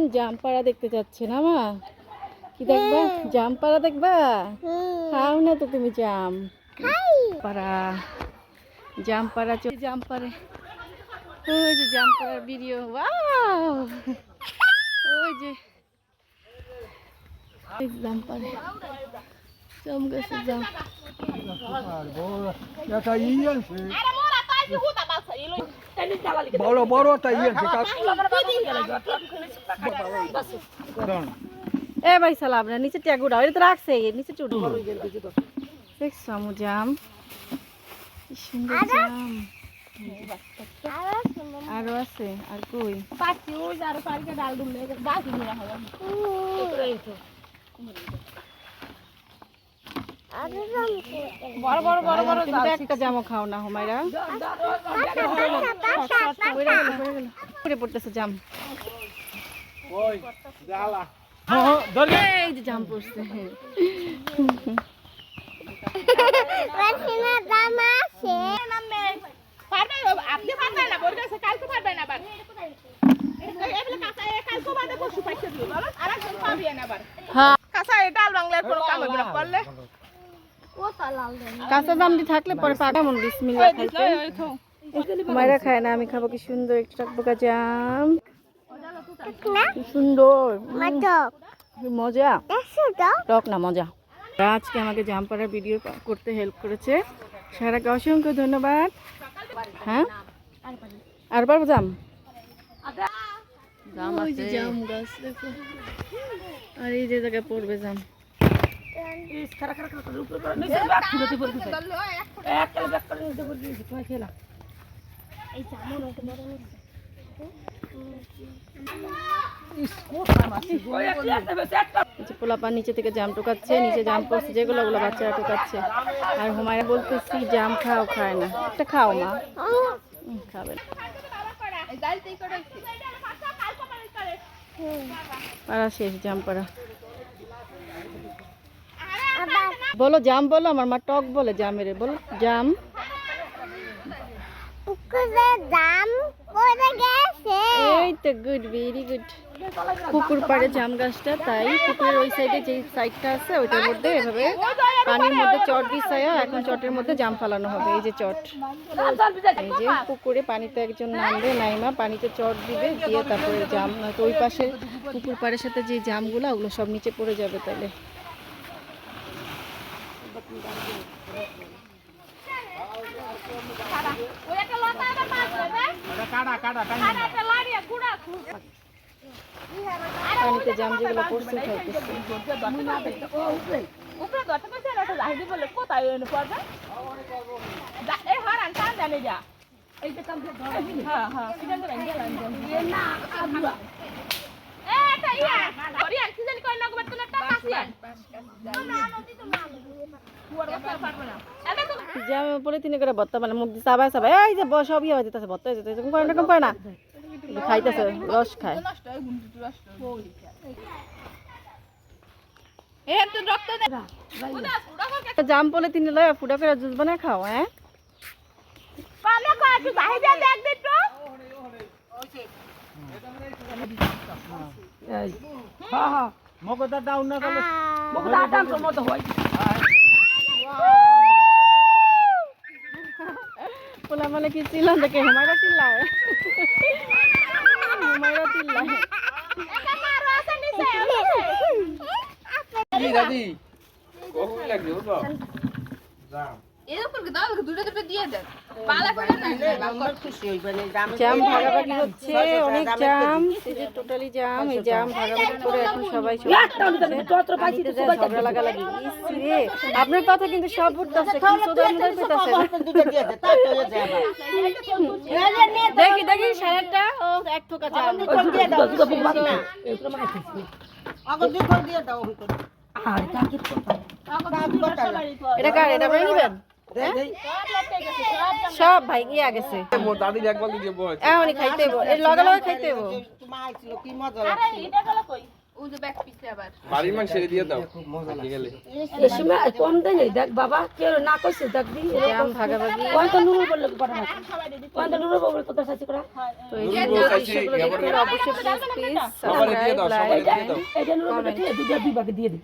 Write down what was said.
এখন জামপাড়া দেখতে যাচ্ছে না মা? কি দেখবা? জামপাড়া দেখবা? খাও না তো তুমি জাম। পাড়া জামপাড়া। চল জামপাড়ে। ওই যে জামপাড়ার ভিডিও। ওয়াও! ওই যে। জামপাড়ে। জাম গাছে জাম একটা ই আছে। বড় বড় একটা ই আছে এ ভাই সালা আপনার নিচে ট্যাগ উড়াও এটা তো রাখছে নিচে চুট দেখছ আমু জাম কি সুন্দর জাম আরও আছে আর কই বড় বড় বড় বড় তুমি একটা জামও খাও না হুমায়রা। পড়ে গেল পড়ে গেল পড়ে এই যে জাম পড়ছে। আপনি পারবেন না বলে কালকে পারবেন আবার। কাঁচা হ্যাঁ। ডাল বাংলার কোনো কাম হবে না করলে কাঁচা জামটি থাকলে পরে পাকা খাইতে। ওই খায় না আমি খাব কি সুন্দর একটু টকবকা জাম। কি সুন্দর মজা। টক না মজা। আজকে আমাকে জাম পাড়ার ভিডিও করতে হেল্প করেছে। সারাকে অসংখ্য ধন্যবাদ। হ্যাঁ? আর পারব জাম? ওই যে জাম গাছ দেখো। আর এই যে জায়গায় পড়বে জাম। এই যে পোলাপা নিচে থেকে জাম টোকাচ্ছে নিচে জাম পড়ছে যেগুলো ওগুলো বাচ্চারা টোকাচ্ছে। আর হুমায়রা বলতেছি জাম খাও খায় না। একটা খাও মা। খাবে না। পাড়া শেষ জাম পাড়া। বলো জাম বলো আমার মা টক বলে জামের বলো জাম। এই তো গুড ভেরি গুড পুকুর পাড়ে জাম গাছটা তাই পুকুরের ওই সাইডে যে সাইডটা আছে ওইটার মধ্যে এভাবে পানির মধ্যে চট এখন চটের মধ্যে জাম ফালানো হবে এই যে চট। এই যে পুকুরে পানিতে একজন নামবে নাইমা পানিতে চট দিবে দিয়ে তারপরে জাম নয়তো ওই পাশে পুকুর পাড়ের সাথে যে জামগুলো ওগুলো সব নিচে পড়ে যাবে তাহলে ওই একটা লতা আবার মাছ দেবে কাটা কাটা আর একটা লাড়িয়া গুড়া খুব পানিতে জাম যেগুলো পড়ছে খাইতেছে উপরে ধরতে পারছে না ওটা জাহিদি বলে কোথায় এনে পড়বে যা- এই হারান টান জানে যা এই যে কাম হ্যাঁ হ্যাঁ কি জানতে রাঙ্গে রাঙ্গে না আবুয়া এ এটা ইয়া ওরিয়ান কি জানি কই না গোবার তুমি টাকা আসিয়ান জাম পরে তিনি করে বত্তা মানে মুখ দিয়ে চাবায় চাবায় এই যে বস সব ইয়ে হয়ে যেতেছে বত্তা হয়ে যেতেছে। করে না এরকম করে না। খাইতেছে রস খায়। জাম পলে তিনি লয় ফুটা করে জুস বানায় খাও হ্যাঁ? পালে কয় তুই জাহিদি দেখ দিত তো হ্যাঁ হ্যাঁ। মগদা ডাউন না করলে মগদা আটাম তো মতো হয় পোলা মানে কি চিল্লান দেখে? হুমায়রা চিল্লায় হুমায়রা চিল্লায় দাদি? কখন লাগবে? এরকম দাও দুটো দুটো দিয়ে দেন। পালা করে না জাম ভাগাভাগি হচ্ছে অনেক জাম এই যে টোটালি জাম এই জাম ভাগাভাগি করে এখন সবাই চলে যাচ্ছে। পানিতে যায় ঝগড়া লাগালাগি। ইস আপনার কথা কিন্তু সব উঠতেছে দেখি দেখি সারাটা ও এক থোকা জাম এটা কার? এটা আপনি নিবেন সব ভাই গিয়া গেছে মোর দাদি একবার দিয়ে বল এমনই খাইতে এর লগে লগে খাইতে গেলে দেখ বাবা কেউ না কইছে দেখ দি। জাম ভাগাভাগি। কোনটা নুরু বলল কথা না কোনটা নুরু বলল কথা সাচি করা? তো এই নুরুল সুন্দর বলছে, দৃশ্যগুলো দেখতে এবারে- হলে অবশ্যই প্লিজ প্লিজ সবারই দিয়ে দে।